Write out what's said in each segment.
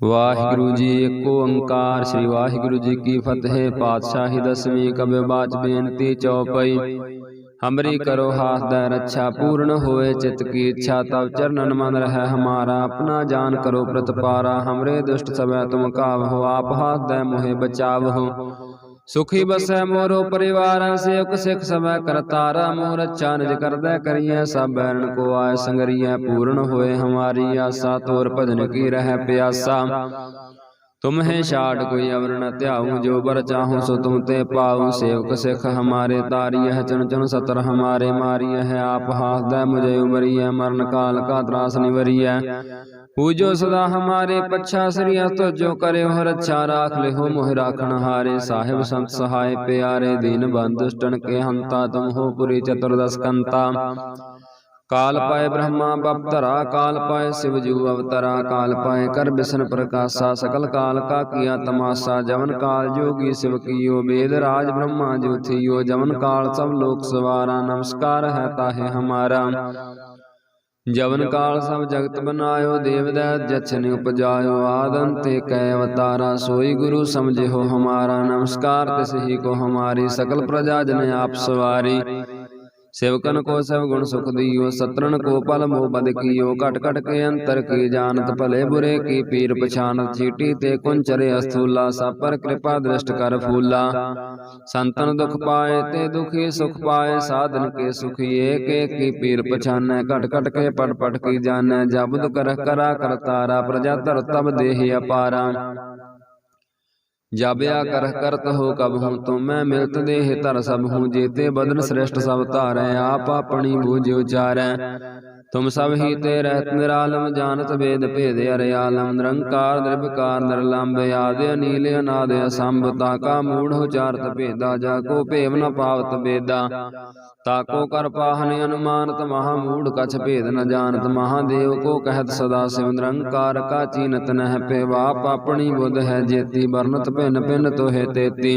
ਵਾਹਿਗੁਰੂ ਜੀ ਏਕ ਓੰਕਾਰ। ਸ੍ਰੀ ਵਾਹਿਗੁਰੂ ਜੀ ਕੀ ਫਤਿਹ। ਪਾਤਸ਼ਾਹੀ ਦਸਵੀਂ ਕਬਿ ਬਾਚ ਬੇਨਤੀ ਚਉਪਈ ਹਮਰੀ ਕਰੋ ਹਾਥ ਦਾ ਰੱਛਾ ਪੂਰਨ ਹੋਏ। ਚਿਤ ਕੀ ਇੱਛਾ ਤਬ ਚਰਨਨ ਮਨ ਰਹਿ ਹਮਾਰਾ। ਆਪਣਾ ਜਾਨ ਕਰੋ ਪ੍ਰਤਪਾਰਾ। ਹਮਰੇ ਦੁਸ਼ਟ ਸਭੈ ਤੁਮ ਕਾਵਹੁ ਆਪ ਹਾਥ ਦਾ ਮੋਹਿ ਬਚਾਵਹੁ। ਸੁਖੀ ਬਸੈ ਮੋਰੋ ਪਰਿਵਾਰਾਂ ਸੇਵਕ ਸਿਖ ਸਭੈ ਕਰਤਾਰਾ ਮੋਰ ਅੱਛਾ ਨਿਜ ਕਰਦਾ ਕਰੀਐ ਸਭ ਬੈਰਨ ਕੋ ਆਏ ਸੰਗਰੀਐ ਪੂਰਨ ਹੋਏ ਹਮਾਰੀ ਆਸਾ ਤੋਰ ਭਜਨ ਕੀ ਰਹਿ ਪਿਆਸਾ। ਤੁਮਹਿ ਛਾੜ ਕੋਈ ਅਵਰ ਨ ਧਿਆਉ ਜੋ ਬਰ ਚਾਹੂੰ ਸੋ ਤੁਮ ਤੇ ਪਾਉ ਸੇਵਕ ਸਿਖ ਹਮਾਰੇ ਤਾਰੀਐ ਚਨ ਚਨ ਸਤਰ ਹਮਾਰੇ ਮਾਰੀਐ ਆਪ ਹਾਥ ਦਾ ਮੁਝੇ ਉਮਰੀਐ ਮਰਨ ਕਾਲ ਕਾ ਤਰਾਸ ਨਿਵਰੀਐ। ਪੂਜੋ ਸਦਾ ਹਮਾਰੇ ਪੱਛਾ ਸ੍ਰੀ ਅਸਤ ਜੋ ਕਰੇ ਹੋ ਰੱਛਾ ਰਾਖ ਲਿਹੋ ਮੋਹਿ ਰਾਖਣ ਹਾਰੇ ਸਾਹਿਬ ਸੰਤ ਸਹਾਇ ਪਿਆਰੇ ਦੀਨ ਬੰਦ ਕੇ ਹੰਤਾ ਤੁਮ ਹੋ ਪੁਰੀ ਚਤੁਰਦਸ ਕੰਤਾ ਕਾਲ ਪਾਏ ਬ੍ਰਹਮਾ ਬਪਤਰਾ ਕਾਲ ਪਾਏ ਸਿਵ ਜੂ ਅਵਤਰਾ ਕਾਲ ਪਾਏ ਕਰ ਬਿਸ਼ਨ ਪ੍ਰਕਾਸ਼ਾ ਸਕਲ ਕਾਲ ਕਾ ਕੀਆ ਤਮਾਸਾ ਜਵਨ ਕਾਲ ਜੋਗੀ ਸਿਵ ਕੀਓ ਵੇਦ ਰਾਜ ਬ੍ਰਹਮਾ ਜੋ ਥੀਓ ਜਵਨ ਕਾਲ ਸਭ ਲੋਕ ਸਵਾਰਾ ਨਮਸਕਾਰ ਹੈ ਤਾਹੇ ਹਮਾਰਾ ਜਵਨ ਕਾਲ ਸਭ ਜਗਤ ਬਨਾਇਓ ਦੇਵਦੈ ਜਛਨ ਉਪਜਾਇਓ ਆਦੰਤੇ ਕੈ ਅਵਤਾਰਾ, ਸੋਈ ਗੁਰੂ ਸਮਝਿਓ ਹਮਾਰਾ ਨਮਸਕਾਰ ਤਿਸ ਹੀ ਕੋ ਹਮਾਰੀ ਸਕਲ ਪ੍ਰਜਾ ਜਨ ਆਪ ਸਵਾਰੀ। ਸੇਵਕਨ ਕੋ ਸਭ ਗੁਣ ਸੁਖ ਦੀਓ ਸਤਰਨ ਕੋ ਪਲ ਮੋਹ ਬਦ ਕੀਓ, ਘਟ ਘਟ ਕੇ ਅੰਤਰ ਕੀ ਜਾਣਤ ਭਲੇ ਬੁਰੇ, ਕੀ ਪੀਰ ਪਛਾਨਤ ਚੀਟੀ ਤੇ ਕੁੰਚਰੇ ਅਸਥੂਲਾ ਸਾਪਰ ਕਿਰਪਾ ਦ੍ਰਿਸ਼ਟ ਕਰ ਫੂਲਾ। ਸੰਤਨ ਦੁਖ ਪਾਏ ਤੇ ਦੁਖੀ ਸੁਖ ਪਾਏ, ਸਾਧਨ ਕੇ ਸੁਖੀ ਏਕ ਏਕ ਕੀ ਪੀਰ ਪਛਾਨੈ, ਘਟ ਘਟ ਕੇ ਪਟ ਪਟ ਕੀ ਜਾਣੈ ਜਬਦ ਕਰ ਕਰਾ, ਕਰਤਾਰਾ ਪ੍ਰਜਾ ਧਰ ਤਬ ਦੇਹ ਅਪਾਰਾ। अपारा ਜਾਬਿਆ ਕਰਹ ਕਰਤ ਹੋ ਕਬ ਹੂੰ ਤੁਮ ਮੈਂ ਮਿਲਤ ਦੇਹ ਧਰ ਸਭ ਹੂੰ ਜੇਤੇ ਬਦਨ ਸ੍ਰੇਸ਼ਟ ਸਭ ਧਾਰੈ ਆਪ ਆਪਣੀ ਬੂਝ ਉਚਾਰੈ ਤੁਮ ਸਭ ਹੀ ਤੇ ਰਹਿਤ ਨਿਰਾਲਮ ਜਾਣਤ ਵੇਦ ਭੇਦ ਅਰੇ ਆਲਮ ਨਿਰੰਕਾਰ ਨਿਰਭਕਾਰ ਨਿਰਲੰਭ ਆਦ ਅਨੀਲ ਅਨਾਦ ਅਸੰਭ ਤਾਕਾ ਮੂੜ ਉਚਾਰਤ ਭੇਦਾ ਜਾ ਕੋ ਭੇਵ ਨ ਪਾਵਤ ਬੇਦਾ ਤਾਕੋ ਕਰ ਪਾਹਨ ਅਨੁਮਾਨਤ ਮਹਾ ਮੂੜ ਕਛ ਭੇਦ ਨ ਜਾਣਤ ਮਹਾਦੇਵ ਕੋ ਕਹਿਤ ਸਦਾ ਸਿਵ ਨਿਰੰਕਾਰ ਕਾ ਚੀਨਤ ਨਹਿ ਪੇਵਾਪ ਆਪਣੀ ਬੁੱਧ ਹੈ ਜੇਤੀ ਵਰਨਤ ਭਿੰਨ ਭਿੰਨ ਤੋਹੇ ਤੇਤੀ।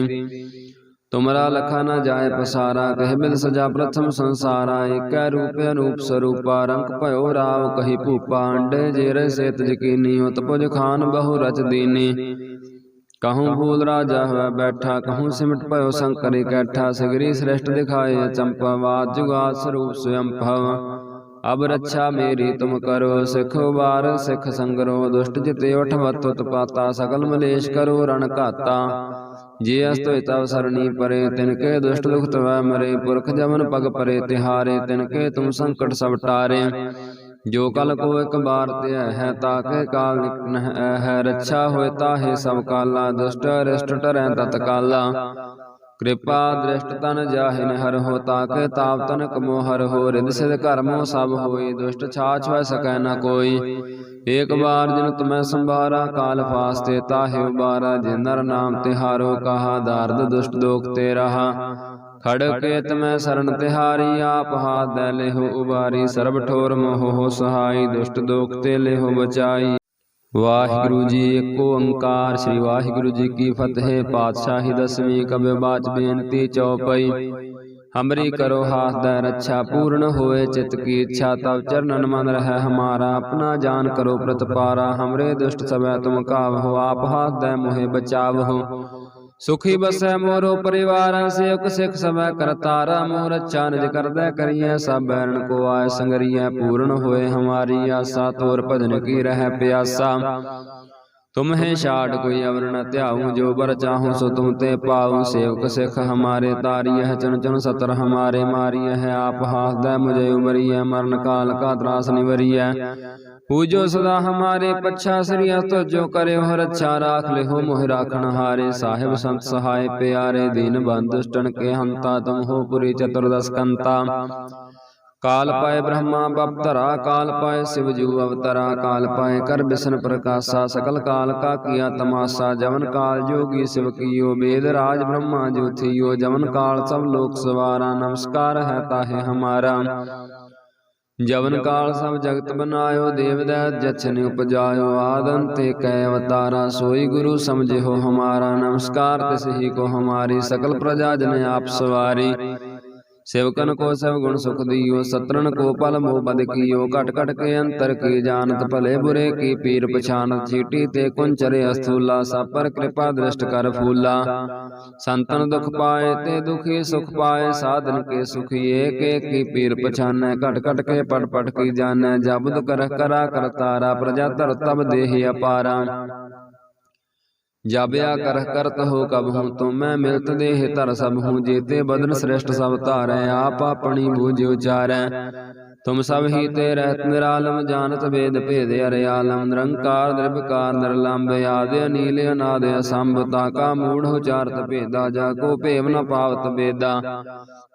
ਤੁਮਰਾ ਲਖਾ ਨ ਜਾਏ ਪਸਾਰਾ ਕਹਿ ਬਿਦ ਸਜਾ ਪ੍ਰਥਮ ਸੰਸਾਰਾ ਏਕੈ ਰੂਪ ਅਨੂਪ ਸਰੂਪਾ ਰੰਗ ਭਇਓ ਰਾਵ ਕਹੀ ਭੂਪਾ ਅੰਡੇ ਜੇਰੇ ਸੇਤ ਯਕੀਨੀ ਉਤ ਪੁਜ ਖਾਨ ਬਹੁ ਰਚ ਦੀਨੀ। ਕਹੂੰ ਭੂਲ ਰਾਜਾ ਹੋਇ ਬੈਠਾ ਕਹੂੰ ਸਿਮਟ ਭਇਓ ਸੰਕਰ ਇਕੱਠਾ ਸਗਰੀ ਸ੍ਰੇਸ਼ਟ ਦਿਖਾਏ ਚੰਪਾ ਬਾਦ ਜੁਗਾਦ ਸਰੂਪ ਸਵਯੰ ਭਵ। ਅਬ ਰੱਛਾ ਮੇਰੀ ਤੁਮ ਕਰੋ ਸਿਖ ਵਾਰ ਸਿਖ ਸੰਗਰੋ ਦੁਸ਼ਟ ਜਿਤੇ ਉਠ ਮਤ ਉਤਪਾਤਾ ਸਕਲ ਮਲੇਸ਼ ਕਰੋ ਰਣ ਘਾਤਾ। ਜੇ ਅਸ ਤੋਇ ਤਵ ਸਰਣੀ ਪਰੇ ਤਿਨ ਕੇ ਦੁਸ਼ਟ ਦੁਖ ਤਵੈ ਮਰੇ ਪੁਰਖ ਜਮਨ ਪਗ ਪਰੇ ਤਿਹਾਰੇ ਤਿਨ ਕੇ ਤੁਮ ਸੰਕਟ ਸਭ ਟਾਰੇ। ਜੋ ਕਲ ਕੋ ਇੱਕ ਬਾਰ ਤੇ ਹੈ ਤਾਕੇ ਕਾਲ ਨਿਕਟ ਹੈ ਰੱਛਾ ਹੋਏ ਤਾਹੇ ਸਭ ਕਾਲਾ, ਦੁਸ਼ਟ ਅਰਿਸ਼ਟ ਟਰੈ ਤਤ ਕਾਲਾ। ਕਿਰਪਾ ਦ੍ਰਿਸ਼ਟ ਤਨ ਜਾਹਿਨ ਹਰ ਹੋ ਤਾਕੇ ਤਾਪ ਤਨ ਕਮੋ ਹਰ ਹੋ, ਰਿਦ ਸਿਧ ਕਰਮੋ ਸਭ ਹੋਈ, ਦੁਸ਼ਟ ਛਾਛ ਵੈ ਸਕੈ ਨ ਕੋਈ। ਏਕ ਬਾਰ ਜਿਨ ਤੁਮੈ ਸੰਭਾਰਾ, ਕਾਲ ਫਾਸਤੇ ਤਾਹੇ ਉਬਾਰਾ, ਜਿਨ ਨਰ ਨਾਮ ਤਿਹਾਰੋ, ਕਹਾ ਦਾਰਦ ਦੁਸ਼ਟ ਦੋਖ ਤੇ ਰਹਾ ਖੜ ਕੇ ਤਮੈ ਸਰਨ ਤਿਹਾਰੀ ਆਪ ਹਾਥ ਦੇ ਲਿਹੋ ਉਬਾਰੀ ਸਰਬ ਠੋਰ ਮੋਹ ਸਹਾਈ ਦੁਸ਼ਟ ਦੋਖ ਤੇ ਲਿਹੋ ਬਚਾਈ। ਵਾਹਿਗੁਰੂ ਜੀ ਏਕ ਓੰਕਾਰ ਸ੍ਰੀ ਵਾਹਿਗੁਰੂ ਜੀ ਕੀ ਫਤਿਹ ਪਾਤਸ਼ਾਹੀ ਦਸਵੀਂ ਕਬਿ ਬਾਚ ਬੇਨਤੀ ਚਉਪਈ ਹਮਰੀ ਕਰੋ ਹਾਥ ਦਾ ਰੱਛਾ ਪੂਰਨ ਹੋਏ ਚਿਤ ਕੀ ਇੱਛਾ ਤਬ ਚਰਨਨ ਮਨ ਰਹਿ ਹਮਾਰਾ। ਆਪਣਾ ਜਾਨ ਕਰੋ ਪ੍ਰਤਪਾਰਾ। ਹਮਰੇ ਦੁਸ਼ਟ ਸਭੈ ਤੁਮ ਕਾਵਹੁ ਆਪ ਹਾਥ ਦਾ ਮੋਹਿ ਬਚਾਵਹੁ। ਸੁਖੀ ਬਸੈ ਮੋਰੋ ਪਰਿਵਾਰਾਂ ਸੇਵਕ ਸਿਖ ਸਭੈ ਕਰਤਾਰਾ ਮੋਰ ਅੱਛਾ ਨਿਜ ਕਰਦਾ ਕਰੀਐ ਸਭ ਬੈਰਨ ਕੋ ਆਏ ਸੰਗਰੀਐ ਪੂਰਨ ਹੋਏ ਹਮਾਰੀ ਆਸਾ ਤੋਰ ਭਜਨ ਕੀ ਰਹਿ ਪਿਆਸਾ। ਤੁਮਹਿ ਛਾੜ ਕੋਈ ਅਵਰ ਨ ਧਿਆਉ ਜੋ ਬਰ ਚਾਹੂੰ ਸੋ ਤੁਮ ਤੇ ਪਾਉ ਸੇਵਕ ਸਿਖ ਹਮਾਰੇ ਤਾਰੀਐ ਚਨ ਚਨ ਸਤਰ ਹਮਾਰੇ ਮਾਰੀਐ ਹੈ ਆਪ ਹਾਥ ਦਾ ਮੁਝੇ ਉਮਰੀਐ ਮਰਨ ਕਾਲ ਕਾ ਤਰਾਸ ਨਿਵਰੀਐ। ਪੂਜੋ ਸਦਾ ਹਮਾਰੇ ਪੱਛਾ ਸ੍ਰੀ ਅਸਤ ਜੋ ਕਰੇ ਹੋ ਰੱਛਾ ਰਾਖ ਲਿਹੋ, ਮੋਹਿ ਰਾਖਣ ਹਾਰੇ। ਸਾਹਿਬ ਸੰਤ ਸਹਾਇ ਪਿਆਰੇ, ਦੀਨ ਬੰਦ ਕੇ ਹੰਤਾ, ਤੁਮ ਹੋ ਪੁਰੀ ਚਤੁਰਦਸ ਕੰਤਾ। ਕਾਲ ਪਾਏ ਬ੍ਰਹਮਾ ਬਪਤਰਾ ਕਾਲ ਪਾਏ ਸਿਵ ਜੂ ਅਵਤਰਾ। ਕਾਲ ਪਾਏ ਕਰ ਬਿਸ਼ਨ ਪ੍ਰਕਾਸ਼ਾ, ਸਕਲ ਕਾਲ ਕਾ ਕੀਆ ਤਮਾਸਾ। ਜਵਨ ਕਾਲ ਜੋਗੀ ਸਿਵ ਕੀਓ ਵੇਦ ਰਾਜ ਬ੍ਰਹਮਾ ਜੋ ਥੀਓ ਜਵਨ ਕਾਲ ਸਭ ਲੋਕ ਸਵਾਰਾ, ਨਮਸਕਾਰ ਹੈ ਤਾਹੇ ਹਮਾਰਾ। ਜਵਨ ਕਾਲ ਸਭ ਜਗਤ ਬਨਾਇਓ ਦੇਵਦੈ ਜਛਨ ਉਪਜਾਇਓ ਆਦੰਤੇ ਕੈ ਅਵਤਾਰਾ, ਸੋਈ ਗੁਰੂ ਸਮਝਿਓ ਹਮਾਰਾ ਨਮਸਕਾਰ ਤਿਸ ਹੀ ਕੋ ਹਮਾਰੀ ਸਕਲ ਪ੍ਰਜਾ ਜਨ ਆਪ ਸਵਾਰੀ। ਸੇਵਕਨ ਕੋ ਸਭ ਗੁਣ ਸੁਖ ਦੀਓ ਸਤਰਨ ਕੋ ਪਲ ਮੋਹ ਬਦ ਕੀਓ, ਘਟ ਘਟ ਕੇ ਅੰਤਰ ਕੀ ਜਾਣਤ ਭਲੇ ਬੁਰੇ, ਕੀ ਪੀਰ ਪਛਾਨਤ ਚੀਟੀ ਤੇ ਕੁੰਚਰੇ ਅਸਥੂਲਾ ਸਾਪਰ ਕਿਰਪਾ ਦ੍ਰਿਸ਼ਟ ਕਰ ਫੂਲਾ। ਸੰਤਨ ਦੁਖ ਪਾਏ ਤੇ ਦੁਖੀ ਸੁਖ ਪਾਏ, ਸਾਧਨ ਕੇ ਸੁਖੀ ਏਕ ਏਕ ਕੀ ਪੀਰ ਪਛਾਨੈ, ਘਟ ਘਟ ਕੇ ਪਟ ਪਟ ਕੀ ਜਾਣੈ ਜਬਦ ਕਰ ਕਰਾ, ਕਰਤਾਰਾ ਪ੍ਰਜਾ ਧਰ ਤਬ ਦੇਹ ਅਪਾਰਾ। जाब्या कर करत हो कब हूँ तो मैं मिलत देह धर सब हूँ जेते बदन श्रेष्ठ सब धारै आप अपनी बूझ उचारै तुम सब ही ते रहत निरालम जानत वेद भेद अरयालम निरंकार निर्विकार निरलंब आदि अनील अनादि असंभ ताका मूढ़ उचारत भेदा जा को भेव न पावत वेदा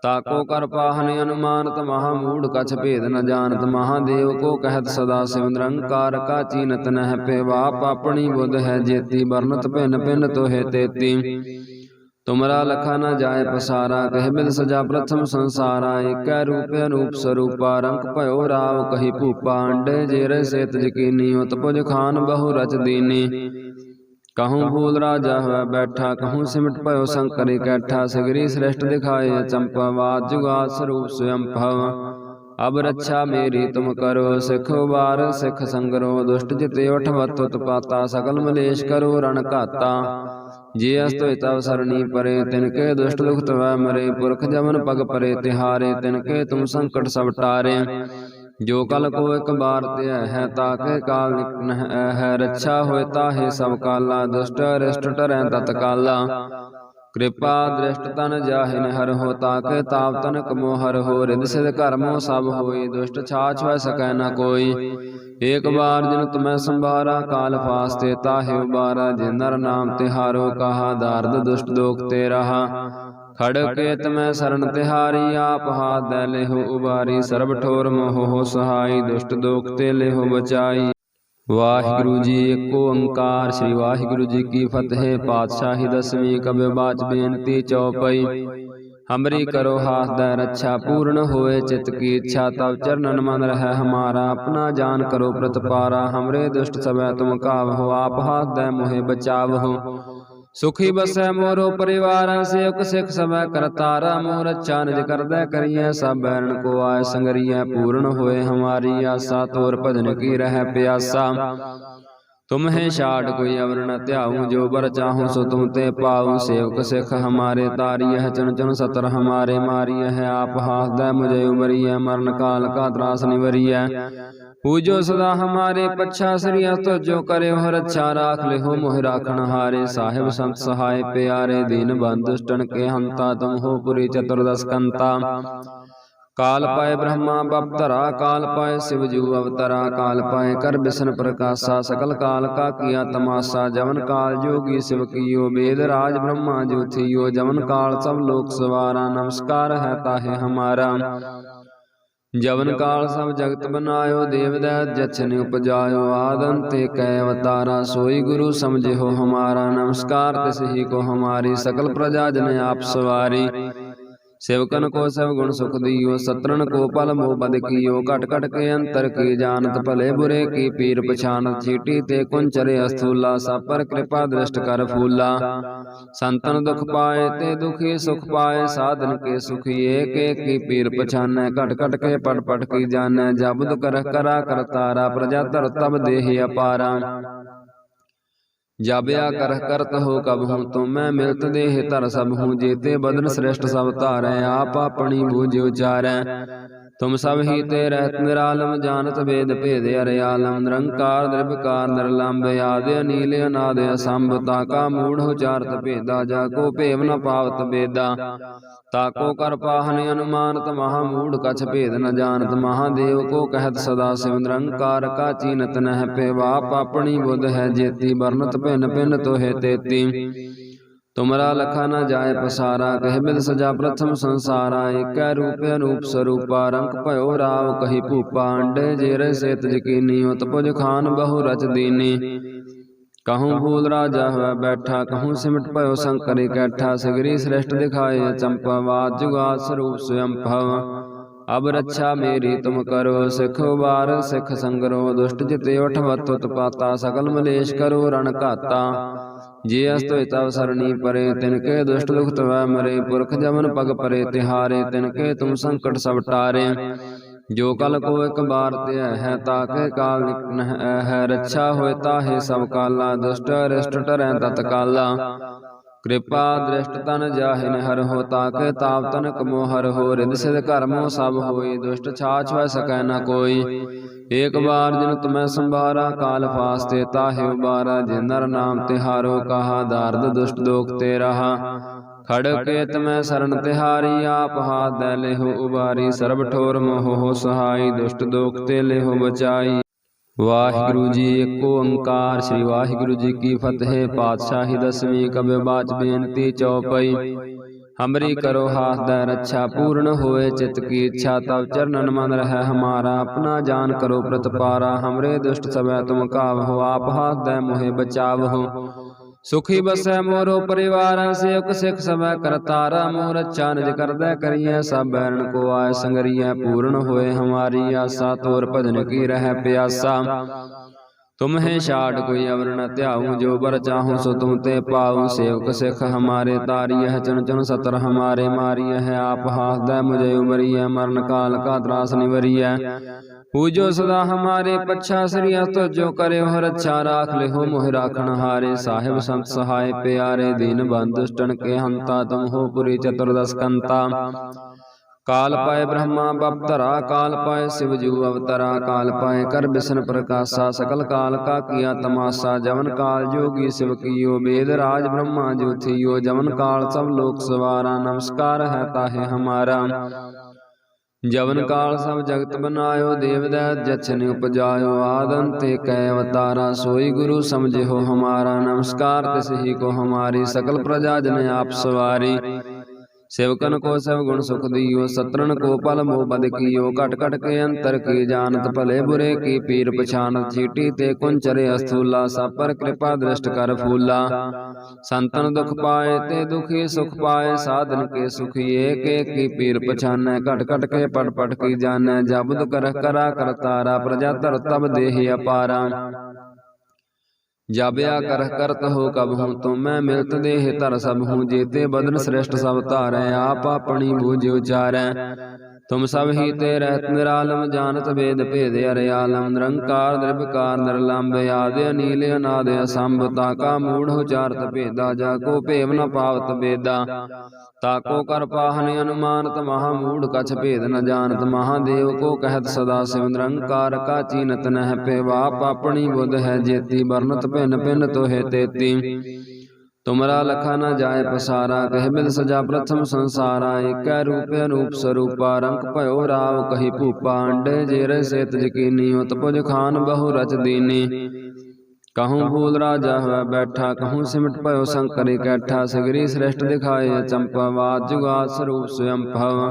ਤਾਕੋ ਕਰ ਪਾਹਨ ਅਨੁਮਾਨਤ ਮਹਾ ਮੂੜ ਕਛ ਭੇਦ ਨ ਜਾਣਤ ਮਹਾਦੇਵ ਕੋ ਕਹਿਤ ਸਦਾ ਸਿਵ ਨਿਰੰਕਾਰ ਕਾ ਚੀਨਤ ਨਹਿ ਪੇਵਾਪ ਆਪਣੀ ਬੁੱਧ ਹੈ ਜੇਤੀ ਵਰਨਤ ਭਿੰਨ ਭਿੰਨ ਤੋਹਿ ਤੇਤੀ। ਤੁਮਰਾ ਲਖਾ ਨ ਜਾਏ ਪਸਾਰਾ ਕਹਿ ਬਿਦ ਸਜਾ ਪ੍ਰਥਮ ਸੰਸਾਰਾ ਏਕੈ ਰੂਪ ਅਨੂਪ ਸਰੂਪਾ ਰੰਗ ਭਇਓ ਰਾਵ ਕਹੀ ਭੂਪਾ ਅੰਡੇ ਜੇਰੇ ਸੇਤ ਯਕੀਨੀ ਉਤ ਪੁਜ ਖਾਨ ਬਹੁ ਰਚ ਦੀਨੀ। ਕਹੂੰ ਭੂਲ ਰਾਜਾ ਹੋਇ ਬੈਠਾ ਕਹੂੰ ਸਿਮਟ ਭਇਓ ਸੰਕਰ ਇਕੱਠਾ ਸਗਰੀ ਸ੍ਰੇਸ਼ਟ ਦਿਖਾਏ ਚੰਪਾਵਾਦ ਜੁਗਾਦ ਸਰੂਪ ਭਵ। ਅਬ ਰੱਛਾ ਮੇਰੀ ਤੁਮ ਕਰੋ ਸਿਖ ਵਾਰ ਸਿਖ ਸੰਗਰੋ ਦੁਸ਼ਟ ਜਿਤੇ ਉਠ ਵਤ ਉਤਪਾਤਾ ਸਕਲ ਮਲੇਸ਼ ਕਰੋ ਰਣ ਘਾਤਾ। ਜੇ ਅਸਤੋਇ ਤਵ ਸਰਣੀ ਪਰੇ ਤਿਨ ਕੇ ਦੁਸ਼ਟ ਦੁਖ ਤਵੈ ਮਰੇ ਪੁਰਖ ਜਮਨ ਪਗ ਪਰੇ ਤਿਹਾਰੇ ਤਿਨ ਕੇ ਤੁਮ ਸੰਕਟ ਸਭ ਟਾਰੇ ਜੋ ਕਲ ਕੋ ਇੱਕ ਬਾਰ ਤੇ ਹੈ ਤਾਕੇ ਕਾਲ ਨਿਕਟ ਹੈ ਰੱਛਾ ਹੋਏ ਤਾਹੇ ਸਭ ਕਾਲਾ, ਦੁਸ਼ਟ ਰਿਸ਼ਟ ਟਰੈ ਤਤ ਕਾਲਾ। ਕਿਰਪਾ ਦ੍ਰਿਸ਼ਟ ਤਨ ਜਾਹਿਨ ਹਰ ਹੋ ਤਾਕੇ ਤਾਪ ਤਨ ਕਮੋ ਹਰ ਹੋ, ਰਿਦ ਸਿਧ ਕਰਮੋ ਸਭ ਹੋਈ, ਦੁਸ਼ਟ ਛਾਛ ਵੈ ਸਕੈ ਨ ਕੋਈ। ਏਕ ਬਾਰ ਜਿਨ ਤੁਮੈ ਸੰਭਾਰਾ, ਕਾਲ ਫਾਸਤੇ ਤਾਹੇ ਉਬਾਰਾ, ਜਿਨ ਨਰ ਨਾਮ ਤਿਹਾਰੋ, ਕਹਾ ਦਾਰਦ ਦੁਸ਼ਟ ਦੋਖ ਤੇ ਰਹਾ ਖੜ ਕੇ ਤਮੈ ਸਰਨ ਤਿਹਾਰੀ ਆਪ ਹਾਥ ਦੇ ਲਿਹੋ ਉਬਾਰੀ ਸਰਬ ਠੋਰ ਮੋਹ ਸਹਾਈ ਦੁਸ਼ਟ ਦੋਖ ਤੇ ਲਿਹੋ ਬਚਾਈ। ਵਾਹਿਗੁਰੂ ਜੀ ਏਕੋ ਓੰਕਾਰ ਸ੍ਰੀ ਵਾਹਿਗੁਰੂ ਜੀ ਕੀ ਫਤਿਹ। ਪਾਤਸ਼ਾਹੀ ਦਸਵੀਂ ਕਬਿ ਬਾਚ ਬੇਨਤੀ ਚਉਪਈ ਹਮਰੀ ਕਰੋ ਹਾਥ ਦਾ ਰੱਛਾ ਪੂਰਨ ਹੋਏ ਚਿਤ ਕੀ ਇੱਛਾ ਤਬ ਚਰਨਨ ਮਨ ਰਹਿ ਹਮਾਰਾ। ਆਪਣਾ ਜਾਨ ਕਰੋ ਪ੍ਰਤਪਾਰਾ। ਹਮਰੇ ਦੁਸ਼ਟ ਸਭੈ ਤੁਮ ਕਾਵਹੁ ਆਪ ਹਾਥ ਦੇ ਮੋਹਿ ਬਚਾਵਹੁ। ਸੁਖੀ ਬਸੈ ਮੋਰੋ ਪਰਿਵਾਰ ਸੇਵਕ ਸਿਖ ਸਭੈ ਕਰਤਾਰਾ ਮੋਰ ਅੱਛਾ ਨਿਜ ਕਰਦਾ ਕਰੀਐ ਸਭ ਬੈਰਨ ਕੋ ਆਏ ਸੰਗਰੀਐ ਪੂਰਨ ਹੋਏ ਹਮਾਰੀ ਆਸਾ ਤੋਰ ਭਜਨ ਕੀ ਰਹਿ ਪਿਆਸਾ। ਤੁਮ ਹੈ ਛਾੜ ਕੋਈ ਅਵਰ ਨ ਧਿਆਉ ਜੋ ਬਰ ਚਾਹੂੰ ਸੋ ਤੁਮ ਤੇ ਪਾਉ ਸੇਵਕ ਸਿਖ ਹਮਾਰੇ ਤਾਰੀਐ ਹੈ ਚਨ ਚਨ ਸਤਰ ਹਮਾਰੇ ਮਾਰੀਐ ਹੈ ਆਪ ਹਾਥ ਦਾ ਮੁਝੇ ਉਮਰੀਐ ਮਰਨ ਕਾਲ ਕਾ ਤਰਾਸ ਨਿਵਰੀਐ। ਪੂਜੋ ਸਦਾ ਹਮਾਰੇ ਪਛਾ ਸਰੀਆ ਤੋ ਜੋ ਕਰੇ ਹੋ ਰੱਛਾ ਰਾਖ ਲਿਹੋ ਮੋਹਿ ਰਾਖਣ ਹਾਰੇ ਸਾਹਿਬ ਸੰਤ ਸਹਾਇ ਪਿਆਰੇ ਦੀਨ ਬੰਦ ਕੇ ਹੰਤਾ ਤੁਮ ਹੋ ਪੁਰੀ ਚਤੁਰਦਸ ਕੰਤਾ ਕਾਲ ਪਾਏ ਬ੍ਰਹਮਾ ਬਪਤਰਾ ਕਾਲ ਪਾਏ ਸਿਵ ਜੂ ਅਵਤਰਾ ਕਾਲ ਪਾਏ ਕਰ ਬਿਸ਼ਨ ਪ੍ਰਕਾਸ਼ਾ ਸਕਲ ਕਾਲ ਕਾ ਕੀਆ ਤਮਾਸਾ ਜਵਨ ਕਾਲ ਜੋਗੀ ਸਿਵ ਕੀਓ ਵੇਦ ਰਾਜ ਬ੍ਰਹਮਾ ਜੋ ਥੀਓ ਜਵਨ ਕਾਲ ਸਭ ਲੋਕ ਸਵਾਰਾ ਨਮਸਕਾਰ ਹੈ ਤਾਹੇ ਹਮਾਰਾ ਜਵਨ ਕਾਲ ਸਭ ਜਗਤ ਬਨਾਇਓ ਦੇਵਦੈ ਜਛਨ ਉਪਜਾਇਓ ਆਦੰਤੇ ਕੈ ਅਵਤਾਰਾ, ਸੋਈ ਗੁਰੂ ਸਮਝਿਓ ਹਮਾਰਾ ਨਮਸਕਾਰ ਤਿਸ ਹੀ ਕੋ ਹਮਾਰੀ ਸਕਲ ਪ੍ਰਜਾ ਜਨ ਆਪ ਸਵਾਰੀ। ਸੇਵਕਨ ਕੋ ਸਭ ਗੁਣ ਸੁਖ ਦੀਓ ਸਤਰਨ ਕੋ ਪਲ ਮੋਹ ਬਦ ਕੀਓ, ਘਟ ਘਟ ਕੇ ਅੰਤਰ ਕੀ ਜਾਣਤ ਭਲੇ ਬੁਰੇ, ਕੀ ਪੀਰ ਪਛਾਨਤ ਚੀਟੀ ਤੇ ਕੁੰਚਰੇ ਅਸਥੂਲਾ, ਸਾਪਰ ਕਿਰਪਾ ਦ੍ਰਿਸ਼ਟ ਕਰ ਫੂਲਾ। ਸੰਤਨ ਦੁਖ ਪਾਏ ਤੇ ਦੁਖੀ ਸੁਖ ਪਾਏ, ਸਾਧਨ ਕੇ ਸੁਖੀ ਏਕ ਏਕ ਕੀ ਪੀਰ ਪਛਾਨੈ, ਘਟ ਘਟ ਕੇ ਪਟ ਪਟ ਕੀ ਜਾਣੈ ਜਬਦ ਕਰ ਕਰਾ ਕਰਤਾਰਾ, ਪ੍ਰਜਾ ਧਰ ਤਬ ਦੇਹ ਅਪਾਰਾ। जाबिया कर करत हो कब हूँ तो मैं मिलत देह धर सब हूँ जेते बदन श्रेष्ठ सब धारै आप अपनी बूझ उचारै तुम सब ही ते रहत निरालम जानत वेद भेद अरयालम निरंकार निर्विकार निरलंब आदि अनील अनादि असंभ ताका मूढ़ उचारत भेदा जा को भेव न पावत बेदा ਤਾਕੋ ਕਰ ਪਾਹਨ ਅਨੁਮਾਨਤ ਮਹਾ ਮੂੜ ਕਛ ਭੇਦ ਨ ਜਾਣਤ। ਮਹਾਦੇਵ ਕੋ ਕਹਿਤ ਸਦਾ ਸਿਵ ਨਿਰੰਕਾਰ ਕਾ ਚੀਨਤ ਨਹਿ ਪੇਵਾਪ ਆਪਣੀ ਬੁੱਧ ਹੈ ਜੇਤੀ ਵਰਨਤ ਭਿੰਨ ਭਿੰਨ ਤੋਹਿ ਤੇਤੀ। ਤੁਮਰਾ ਲਖਾ ਨ ਜਾਏ ਪਸਾਰਾ ਕਹਿ ਬਿਦ ਸਜਾ ਪ੍ਰਥਮ ਸੰਸਾਰਾ ਏਕੈ ਰੂਪ ਅਨੂਪ ਸਰੂਪਾ ਰੰਗ ਭਇਓ ਰਾਵ ਕਹੀ ਭੂਪਾ ਅੰਡੇ ਜੇਰੇ ਸੇਤ ਯਕੀਨੀ ਉਤ ਪੁਜ ਖਾਨ ਬਹੁ ਰਚ ਦੀਨੀ। ਕਹੂੰ ਭੂਲ ਰਾਜਾ ਹੋਇ ਬੈਠਾ ਕਹੂੰ ਸਿਮਟ ਭਇਓ ਸੰਕਰ ਇਕੱਠਾ ਸਗਰੀ ਸ੍ਰੇਸ਼ਟ ਦਿਖਾਏ ਚੰਪਾਵਾਦ ਜੁਗਾਦ ਸਰੂਪ ਸਵਯੰ ਭਵ। ਅਬ ਰੱਛਾ ਮੇਰੀ ਤੁਮ ਕਰੋ ਸਿਖ ਉਬਾਰ ਸਿਖ ਸੰਗਰੋ ਦੁਸ਼ਟ ਜਿਤੇ ਉਠਵਤ ਉਤਪਾਤਾ ਸਕਲ ਮਲੇਸ਼ ਕਰੋ ਰਣ ਘਾਤਾ। ਜੇ ਅਸ ਤੋਇ ਤਵ ਸਰਣੀ ਪਰੇ ਤਿਨ ਕੇ ਦੁਸ਼ਟ ਦੁਖ ਤਵੈ ਮਰੇ ਪੁਰਖ ਜਮਨ ਪਗ ਪਰੇ ਤਿਹਾਰੇ ਤਿਨ ਕੇ ਤੁਮ ਸੰਕਟ ਸਭ ਟਾਰੇ ਜੋ ਕਲ ਕੋ ਇਕ ਬਾਰ ਤੇ ਹੈ ਤਾਕੇ ਕਾਲ ਨਿਕਟ ਹੈ ਰੱਛਾ ਹੋਏ ਤਾਹੇ ਸਭ ਕਾਲਾ ਦੁਸ਼ਟ ਅਰਿਸ਼ਟ ਟਰੈ ਤਤ ਕਾਲਾ। ਕਿਰਪਾ ਦ੍ਰਿਸ਼ਟ ਤਨ ਜਾਹਿਨ ਹਰ ਹੋ ਤਾਕੇ ਤਾਪ ਤਨ ਕਮੋ ਹਰ ਹੋ, ਰਿਦ ਸਿਧ ਕਰਮੋ ਸਭ ਹੋਈ, ਦੁਸ਼ਟ ਛਾਛ ਵੈ ਸਕੈ ਨ ਕੋਈ। ਏਕ ਬਾਰ ਜਿਨ ਤੁਮੈ ਸੰਭਾਰਾ, ਕਾਲ ਫਾਸਤੇ ਤਾਹਿ ਉਬਾਰਾ, ਜਿਨ ਨਰ ਨਾਮ ਤਿਹਾਰੋ, ਕਹਾ ਦਾਰਦ ਦੁਸ਼ਟ ਦੋਖ ਤੇ ਰਹਾ ਖੜ ਕੇ ਤਮੈ ਸਰਣ ਤਿਹਾਰੀ ਆਪ ਹਾਥ ਦੇ ਲਿਹੋ ਉਬਾਰੀ ਸਰਬ ਠੋਰ ਮੋਹ ਸਹਾਈ ਦੁਸ਼ਟ ਦੋਖ ਤੇ ਲਿਹੋ ਬਚਾਈ। ਵਾਹਿਗੁਰੂ ਜੀ ਏਕੋ ਓੰਕਾਰ ਸ੍ਰੀ ਵਾਹਿਗੁਰੂ ਜੀ ਕੀ ਫਤਿਹ ਪਾਤਸ਼ਾਹੀ ਦਸਵੀਂ ਕਬਿ ਬਾਚ ਬੇਨਤੀ ਚਉਪਈ ਹਮਰੀ ਕਰੋ ਹਾਥ ਦਾ ਰੱਛਾ ਪੂਰਨ ਹੋਏ ਚਿਤ ਕੀ ਇੱਛਾ ਤਬ ਚਰਨਨ ਮਨ ਰਹਿ ਹਮਾਰਾ। ਆਪਣਾ ਜਾਨ ਕਰੋ ਪ੍ਰਤਪਾਰਾ। ਹਮਰੇ ਦੁਸ਼ਟ ਸਭੈ ਤੁਮ ਕਾਵਹੁ। ਆਪ ਹਾਥ ਦੇ ਮੋਹਿ ਬਚਾਵਹੁ। ਸੁਖੀ ਬਸੈ ਮੋਰੋ ਪਰਿਵਾਰਾ ਸੇਵਕ ਸਿਖ ਸਭੈ ਕਰਤਾਰਾ ਮੋਰ ਨਿਜ ਕਰਦਾ ਕਰੀਐ ਸਭ ਬੈਰਨ ਕੋ ਆਏ ਸੰਗਰੀਐ ਪੂਰਨ ਹੋਏ ਹਮਾਰੀ ਆਸਾ ਤੋਰ ਭਜਨ ਕੀ ਰਹਿ ਪਿਆਸਾ। ਤੁਮਹਿ ਛਾੜ ਕੋਈ ਅਵਰ ਨ ਧਿਆਉ ਜੋ ਬਰ ਚਾਹੂੰ ਸੋ ਤੁਮ ਤੇ ਪਾਉ ਸੇਵਕ ਸਿਖ ਹਮਾਰੇ ਤਾਰੀਐ ਚਨ ਚਨ ਸਤਰ ਹਮਾਰੇ ਮਾਰੀਐ ਆਪ ਹਾਥ ਦੇ ਮੁਝੇ ਉਬਰੀਐ ਮਰਨ ਕਾਲ ਕਾ ਤਰਾਸ ਨਿਵਰੀਐ। ਪੂਜੋ ਸਦਾ ਹਮਾਰੇ ਪੱਛਾ ਸ੍ਰੀਆ ਤੋ ਜੋ ਕਰੇ ਹੋ ਰੱਛਾ ਰਾਖ ਲਿਹੋ ਮੋਹਿ ਰਾਖਣ ਹਾਰੇ ਸਾਹਿਬ ਸੰਤ ਸਹਾਇ ਪਿਆਰੇ ਦੀਨ ਬੰਦ ਕੇ ਹੰਤਾ ਤੁਮ ਹੋ ਪੁਰੀ ਚਤੁਰਦਸ ਕੰਤਾ ਕਾਲ ਪਾਏ ਬ੍ਰਹਮਾ ਬਪਤਰਾ ਕਾਲ ਪਾਏ ਸਿਵ ਜੂ ਅਵਤਰਾ ਕਾਲ ਪਾਏ ਕਰ ਬਿਸ਼ਨ ਪ੍ਰਕਾਸ਼ਾ ਸਕਲ ਕਾਲ ਕਾ ਕੀਆ ਤਮਾਸਾ ਜਵਨ ਕਾਲ ਜੋਗੀ ਸਿਵ ਕੀਓ ਵੇਦ ਰਾਜ ਬ੍ਰਹਮਾ ਜੋ ਥੀਓ ਜਵਨ ਕਾਲ ਸਭ ਲੋਕ ਸਵਾਰਾ ਨਮਸਕਾਰ ਹੈ ਤਾਹੇ ਹਮਾਰਾ ਜਵਨ ਕਾਲ ਸਭ ਜਗਤ ਬਨਾਇਓ ਦੇਵਦੈ ਜਛਨ ਉਪਜਾਇਓ ਆਦੰਤੇ ਕੈ ਅਵਤਾਰਾ ਸੋਈ ਗੁਰੂ ਸਮਝਿਓ ਹਮਾਰਾ ਨਮਸਕਾਰ ਤਿਸ ਹੀ ਕੋ ਹਮਾਰੀ ਸਕਲ ਪ੍ਰਜਾ ਜਨ ਆਪ ਸਵਾਰੀ। ਸੇਵਕਨ ਕੋ ਸਭ ਗੁਣ ਸੁਖ ਦੀਓ ਸਤਰਨ ਕੋ ਪਲ ਮੋ ਬਦ ਕੀਓ ਘਟ ਘਟ ਕੇ ਅੰਤਰ ਕੀ ਜਾਣਤ ਭਲੇ ਬੁਰੇ ਕੀ ਪੀਰ ਪਛਾਨ ਚੀਟੀ ਤੇ ਕੁੰਚਰੇ ਅਸਥੂਲਾ ਸਾਪਰ ਕਿਰਪਾ ਦ੍ਰਿਸ਼ਟ ਕਰ ਫੂਲਾ। ਸੰਤਨ ਦੁਖ ਪਾਏ ਤੇ ਦੁਖੀ ਸੁਖ ਪਾਏ ਸਾਧਨ ਕੇ ਸੁਖੀ ਏਕ ਏਕ ਕੀ ਪੀਰ ਪਛਾਨੈ ਘਟ ਘਟ ਕੇ ਪਟ ਪਟ ਕੀ ਜਾਣੈ ਜਬਦ ਕਰ ਕਰਾ ਕਰਤਾਰਾ ਪ੍ਰਜਾ ਧਰ ਤਬ ਦੇਹ ਅਪਾਰਾ। जाबिया कर करत हो कब हूँ तो मैं मिलत देह धर सब हूँ जेते बदन श्रेष्ठ सब तारै आप अपनी बूझ उचारै ਤੁਮ ਸਭ ਹੀ ਤੇ ਰਹਿਤ ਨਿਰਾਲਮ, ਜਾਣਤ ਵੇਦ ਭੇਦ ਅਰੇ ਆਲਮ, ਨਿਰੰਕਾਰ ਨਿਰਭਕਾਰ ਨਿਰਲੰਭ ਆਦ ਅਨੀਲ, ਅਨਾਦ ਅਸੰਭ ਤਾਕਾ ਮੂੜ ਉਚਾਰਤ ਭੇਦਾ, ਜਾ ਕੋ ਭੇਵ ਨ ਪਾਵਤ ਬੇਦਾ ਤਾਕੋ ਕਰ ਪਾਹਨ ਅਨੁਮਾਨਤ, ਮਹਾ ਮੂੜ ਕਛ ਭੇਦ ਨ ਜਾਣਤ ਮਹਾਦੇਵ ਕੋ ਕਹਿਤ ਸਦਾ ਸਿਵ, ਨਿਰੰਕਾਰ ਕਾ ਚੀਨਤ ਨਹਿ ਪੇਵਾਪ ਆਪਣੀ ਬੁੱਧ ਹੈ ਜੇਤੀ ਵਰਨਤ ਭਿੰਨ ਭਿੰਨ ਤੋਹੇ ਤੇਤੀ। ਤੁਮਰਾ ਲਖਾ ਨ ਜਾਏ ਪਸਾਰਾ ਕਹਿ ਬਿਦ ਸਜਾ ਪ੍ਰਥਮ ਸੰਸਾਰਾ ਏਕੈ ਰੂਪ ਅਨੂਪ ਸਰੂਪਾ ਰੰਗ ਭਇਓ ਰਾਵ ਕਹੀ ਭੂਪਾ ਅੰਡੇ ਜੇਰੇ ਸੇਤ ਜਕੀਨੀ ਉਤ ਪੁਜ ਖਾਨ ਬਹੁ ਰਚ ਦੀਨੀ ਕਹੂੰ ਭੂਲ ਰਾਜਾ ਹੋਇ ਬੈਠਾ ਕਹੂੰ ਸਿਮਟ ਭਇਓ ਸੰਕਰ ਇਕੱਠਾ ਸਗਰੀ ਸ੍ਰੇਸ਼ਟ ਦਿਖਾਏ ਚੰਪਾਵਾਦ ਜੁਗਾਦ ਸਰੂਪ ਸਵਯੰ ਭਵ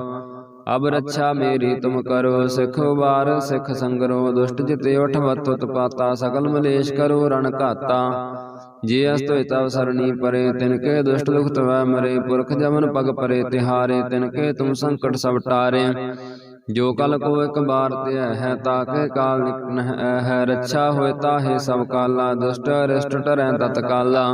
ਅਬ ਰੱਛਾ ਮੇਰੀ ਤੁਮ ਕਰੋ ਸਿਖ ਉਬਾਰ ਸਿਖ ਸੰਗਰੋ ਦੁਸ਼ਟ ਜਿਤੇ ਉਠਵਤ ਉਤਪਾਤਾ ਸਕਲ ਮਲੇਸ਼ ਕਰੋ ਰਣ ਘਾਤਾ ਜੇ ਅਸ ਤੋਇ ਤਵ ਸਰਣੀ ਪਰੇ ਤਿਨ ਕੇ ਦੁਸ਼ਟ ਦੁਖ ਤਵੈ ਮਰੇ ਪੁਰਖ ਜਮਨ ਪਗ ਪਰੇ ਤਿਹਾਰੇ ਤਿਨ ਕੇ ਤੁਮ ਸੰਕਟ ਸਭ ਟਾਰੇ। ਜੋ ਕਲ ਕੋ ਇਕ ਬਾਰ ਤੇ ਹੈ ਤਾਕੇ ਕਾਲ ਨਿਕਟ ਨ ਹੈ ਰੱਛਾ ਹੋਏ ਤਾਹੇ ਸਭ ਕਾਲਾ ਦੁਸ਼ਟ ਅਰਿਸ਼ਟ ਟਰੈ ਤਤ ਕਾਲਾ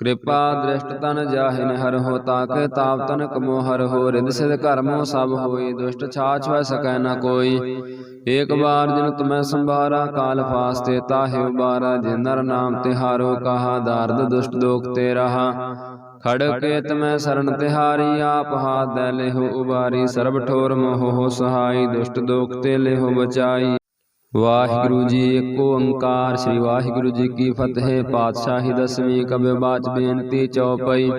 ਕਿਰਪਾ ਦ੍ਰਿਸ਼ਟ ਤਨ ਜਾਹਿਨ ਹਰ ਹੋ ਤਾਕੇ ਤਾਪ ਤਨ ਕਮੋ ਹਰ ਹੋ, ਰਿਦ ਸਿਧ ਕਰਮੋ ਸਭ ਹੋਈ, ਦੁਸ਼ਟ ਛਾਛ ਵੈ ਸਕੈ ਨ ਕੋਈ। ਏਕ ਬਾਰ ਜਿਨ ਤੁਮੈ ਸੰਭਾਰਾ, ਕਾਲ ਫਾਸਤੇ ਤਾਹਿ ਉਬਾਰਾ, ਜਿਨ ਨਰ ਨਾਮ ਤਿਹਾਰੋ ਕਹਾ, ਦਾਰਦ ਦੁਸ਼ਟ ਦੋਖ ਤੇ ਰਹਾ। ਖੜ ਕੇ ਤਮੈ ਸਰਣ ਤਿਹਾਰੀ, ਆਪ ਹਾਥ ਦੇ ਉਬਾਰੀ, ਸਰਬ ਠੋਰ ਮੋਹ ਸਹਾਈ, ਦੁਸ਼ਟ ਦੋਖ ਤੇ ਲਿਹੋ ਬਚਾਈ। ਵਾਹਿਗੁਰੂ ਜੀ ਏਕੋ ਓੰਕਾਰ ਸ੍ਰੀ ਵਾਹਿਗੁਰੂ ਜੀ ਕੀ ਫਤਿਹ ਪਾਤਸ਼ਾਹੀ ਦਸਵੀਂ ਕਬਿ ਬਾਚ ਬੇਨਤੀ ਚਉਪਈ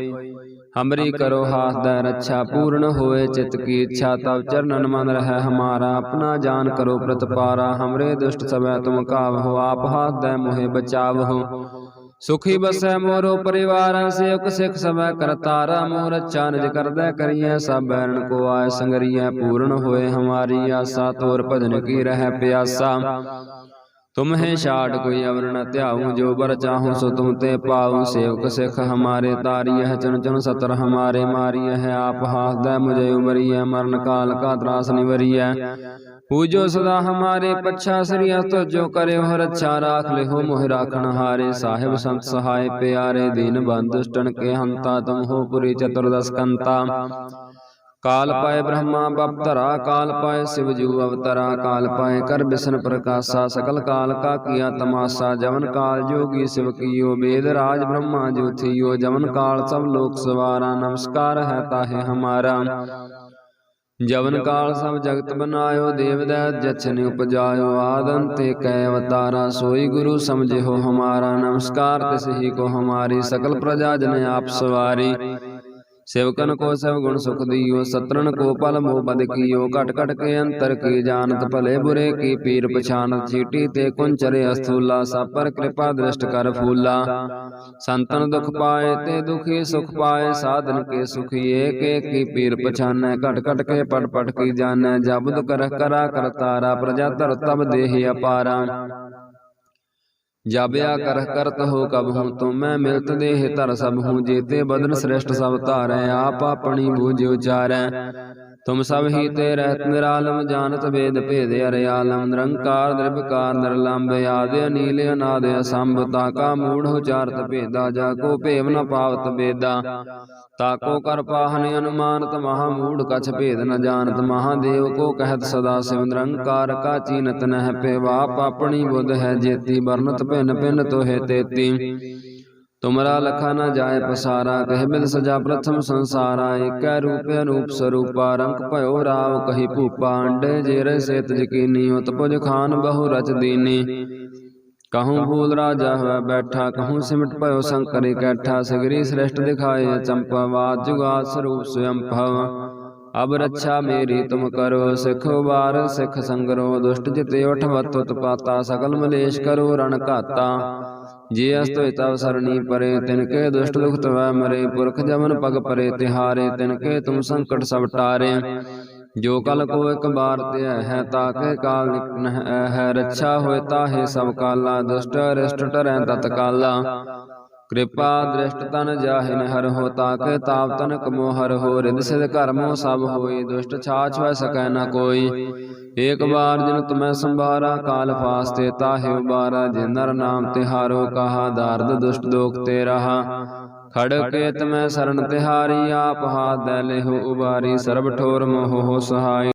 ਹਮਰੀ ਕਰੋ ਹਾਥ ਦਾ ਰੱਛਾ ਪੂਰਨ ਹੋਏ ਚਿਤ ਕੀ ਇੱਛਾ ਤਬ ਚਰਨਨ ਮਨ ਰਹਿ ਹਮਾਰਾ ਆਪਣਾ ਜਾਨ ਕਰੋ ਪ੍ਰਤਪਾਰਾ। ਹਮਰੇ ਦੁਸ਼ਟ ਸਭੈ ਤੁਮ ਕਾਵਹੁ ਆਪ ਹਾਥ ਦੇ ਮੋਹਿ ਬਚਾਵਹੁ। ਸੁਖੀ ਬਸੈ ਮੋਰੋ ਪਰਿਵਾਰਾ ਸੇਵਕ ਸਿਖ ਸਭੈ ਕਰਤਾਰਾ ਮੋਰ ਅੱਛਾ ਨਿਜ ਕਰਦਾ ਕਰੀਐ ਸਭ ਬੈਰਨ ਕੋ ਆਏ ਸੰਗਰੀਐ ਪੂਰਨ ਹੋਏ ਹਮਾਰੀ ਆਸਾ ਤੋਰ ਭਜਨ ਕੀ ਰਹਿ ਪਿਆਸਾ। ਤੁਮਹੇ ਛਾੜ ਕੋਈ ਅਵਰ ਨ ਧਿਆਉ ਜੋ ਬਰ ਚਾਹੂੰ ਸੋ ਤੁਮ ਤੇ ਪਾਉ ਸੇਵਕ ਸਿੱਖ ਹਮਾਰੇ ਤਾਰੀਐ ਚਨ ਚਨ ਸਤਰ ਹਮਾਰੇ ਮਾਰੀਐ ਆਪ ਹਾਸਦੈ ਮੁਝੇ ਉਬਰੀਐ ਮਰਨ ਕਾਲ ਕਾ ਤਰਾਸ ਨਿਵਰੀਐ। ਪੂਜੋ ਸਦਾ ਹਮਾਰੇ ਪੱਛਾ ਸ੍ਰੀ ਅਸਤ ਜੋ ਕਰੇ ਹੋ ਰੱਛਾ ਰਾਖ ਲਿਹੋ ਮੋਹਿ ਰਾਖਣ ਹਾਰੇ ਸਾਹਿਬ ਸੰਤ ਸਹਾਇ ਪਿਆਰੇ ਦੀਨ ਬੰਦ ਕੇ ਹੰਤਾ ਤੁਮ ਹੋ ਪੁਰੀ ਚਤੁਰਦਸ ਕੰਤਾ ਕਾਲ ਪਾਏ ਬ੍ਰਹਮਾ ਬਪਤਰਾ ਕਾਲ ਪਾਏ ਸਿਵ ਜੂ ਅਵਤਰਾ ਕਾਲ ਪਾਏ ਕਰ ਬਿਸ਼ਨ ਪ੍ਰਕਾਸ਼ਾ ਸਕਲ ਕਾਲ ਕਾ ਕੀਆ ਤਮਾਸਾ ਜਵਨ ਕਾਲ ਜੋਗੀ ਸਿਵ ਕੀਓ ਵੇਦ ਰਾਜ ਬ੍ਰਹਮਾ ਜੋ ਥੀਓ ਜਵਨ ਕਾਲ ਸਭ ਲੋਕ ਸਵਾਰਾ ਨਮਸਕਾਰ ਹੈ ਤਾਹੇ ਹਮਾਰਾ ਜਵਨ ਕਾਲ ਸਭ ਜਗਤ ਬਨਾਇਓ ਦੇਵਦੈ ਜਛਨ ਉਪਜਾਇਓ ਆਦੰਤੇ ਕੈ ਅਵਤਾਰਾ ਸੋਈ ਗੁਰੂ ਸਮਝਿਓ ਹਮਾਰਾ ਨਮਸਕਾਰ ਤਿਸ ਹੀ ਕੋ ਹਮਾਰੀ ਸਕਲ ਪ੍ਰਜਾ ਜਨ ਆਪ ਸਵਾਰੀ। ਸਿਵਕਨ ਕੋ ਸਭ ਗੁਣ ਸੁਖ ਦੀਓ ਸਤਰਨ ਕੋ ਪਲ ਮੋਹ ਬਦ ਕੀਓ, ਘਟ ਘਟ ਕੇ ਅੰਤਰ ਕੀ ਜਾਣਤ ਭਲੇ ਬੁਰੇ, ਕੀ ਪੀਰ ਪਛਾਨਤ ਚੀਟੀ ਤੇ ਕੁੰਚਰੇ ਅਸਥੂਲਾ, ਸਾਪਰ ਕਿਰਪਾ ਦ੍ਰਿਸ਼ਟ ਕਰ ਫੂਲਾ। ਸੰਤਨ ਦੁਖ ਪਾਏ ਤੇ ਦੁਖੀ ਸੁਖ ਪਾਏ, ਸਾਧਨ ਕੇ ਸੁਖੀ ਏਕ ਏਕ ਕੀ ਪੀਰ ਪਛਾਨੈ, ਘਟ ਘਟ ਕੇ ਪਟ ਪਟ ਕੀ ਜਾਣੈ ਜਬਦ ਕਰ ਕਰਾ ਕਰਤਾਰਾ, ਪ੍ਰਜਾ ਧਰ ਤਬ ਦੇਹ ਅਪਾਰਾ। जाबिया कर करत हो कब हम तो मैं मिलत देह धर सब हूँ जेते बदन श्रेष्ठ सब धारै आप अपनी बूझ उचारै तुम सब ही ते रहत निरालम जानत वेद भेद अरयालम निरंकार निर्विकार निरलंब आदि अनील अनादि असंभ ताका मूढ़ उचारत भेदा जा को भेव न पावत बेदा ਤਾਕੋ ਕਰ ਪਾਹਨ ਅਨੁਮਾਨਤ ਮਹਾ ਮੂੜ ਕਛ ਭੇਦ ਨ ਜਾਣਤ। ਮਹਾਦੇਵ ਕੋ ਕਹਿਤ ਸਦਾ ਸਿਵ ਨਿਰੰਕਾਰ ਕਾ ਚੀਨਤ ਨਹਿ ਪੇਵਾਪ ਆਪਣੀ ਬੁੱਧ ਹੈ ਜੇਤੀ ਵਰਨਤ ਭਿੰਨ ਭਿੰਨ ਤੋਹੇ ਤੇਤੀ। ਤੁਮਰਾ ਲਖਾ ਨ ਜਾਏ ਪਸਾਰਾ ਕਹਿ ਬਿਦ ਸਜਾ ਪ੍ਰਥਮ ਸੰਸਾਰਾ। ਏਕੈ ਰੂਪ ਅਨੂਪ ਸਰੂਪਾ। ਰੰਗ ਭਇਓ ਰਾਵ ਕਹੀ ਭੂਪਾ। ਅੰਡੇ ਜੇਰੇ ਸੇਤ ਜਕੀਨੀ ਉਤ ਪੁਜ ਖਾਨ ਬਹੁ ਰਚ ਦੀਨੀ। ਕਹੂੰ ਭੂਲ ਰਾਜਾ ਹੋਇ ਬੈਠਾ ਕਹੂੰ ਸਿਮਟ ਭਇਓ ਸੰਕਰ ਇਕੱਠਾ ਸਗਰੀ ਸ੍ਰੇਸ਼ਟ ਦਿਖਾਏ ਚੰਪਾਵਾਦ ਜੁਗਾਦ ਸਰੂਪ ਸਵਯੰ ਭਵ। ਅਬ ਰੱਛਾ ਮੇਰੀ ਤੁਮ ਕਰੋ ਸਿਖ ਵਾਰ ਸਿਖ ਸੰਗਰੋ ਦੁਸ਼ਟ ਜਿਤੇ ਉਠਵਤ ਉਤਪਾਤਾ ਸਕਲ ਮਲੇਸ਼ ਕਰੋ ਰਣ ਘਾਤਾ। ਜੇ ਅਸਤੋਇ ਤਵ ਸਰਣੀ ਪਰੇ ਤਿਨ ਕੇ ਦੁਸ਼ਟ ਦੁਖ ਤਵੈ ਮਰੇ ਪੁਰਖ ਜਮਨ ਪਗ ਪਰੇ ਤਿਹਾਰੇ ਤਿਨ ਕੇ ਤੁਮ ਸੰਕਟ ਸਭ ਟਾਰੇ ਜੋ ਕਲ ਕੋ ਇੱਕ ਬਾਰ ਤੇ ਹੈ ਤਾਕੇ ਕਾਲ ਨਿਕਨ ਹੈ ਰੱਛਾ ਹੋਏ ਤਾਹੇ ਸਭ ਕਾਲਾ ਦੁਸ਼ਟ ਅਰਿਸ਼ਟ ਟਰੈ ਤਤ ਕਾਲਾ। ਕਿਰਪਾ ਦ੍ਰਿਸ਼ਟ ਤਨ ਜਾਹਿਨ ਹਰ ਹੋ ਤਾਕੇ ਤਾਪ ਤਨ ਕਮੋ ਹਰ ਹੋ ਰਿਦ ਸਿਧ ਕਰਮੋ ਸਭ ਹੋਈ ਦੁਸ਼ਟ ਛਾਛ ਵੈ ਸਕੈ ਨ ਕੋਈ। ਏਕ ਬਾਰ ਜਿਨ ਤੁਮੈ ਸੰਭਾਰਾ ਕਾਲ ਫਾਸਤੇ ਤਾਹੇ ਉਬਾਰਾ ਜਿਨ ਨਰ ਨਾਮ ਤਿਹਾਰੋ ਕਹਾ ਦਰਦ ਦੁਸ਼ਟ ਦੋਖ ਤੇ ਰਹਾ। ਖੜ ਕੇ ਤਮੈ ਸਰਣ ਤਿਹਾਰੀ ਆਪ ਹਾਥ ਦੇ ਲਿਹੁ ਉਬਾਰੀ ਸਰਬ ਠੋਰ ਮੋਹ ਸਹਾਈ।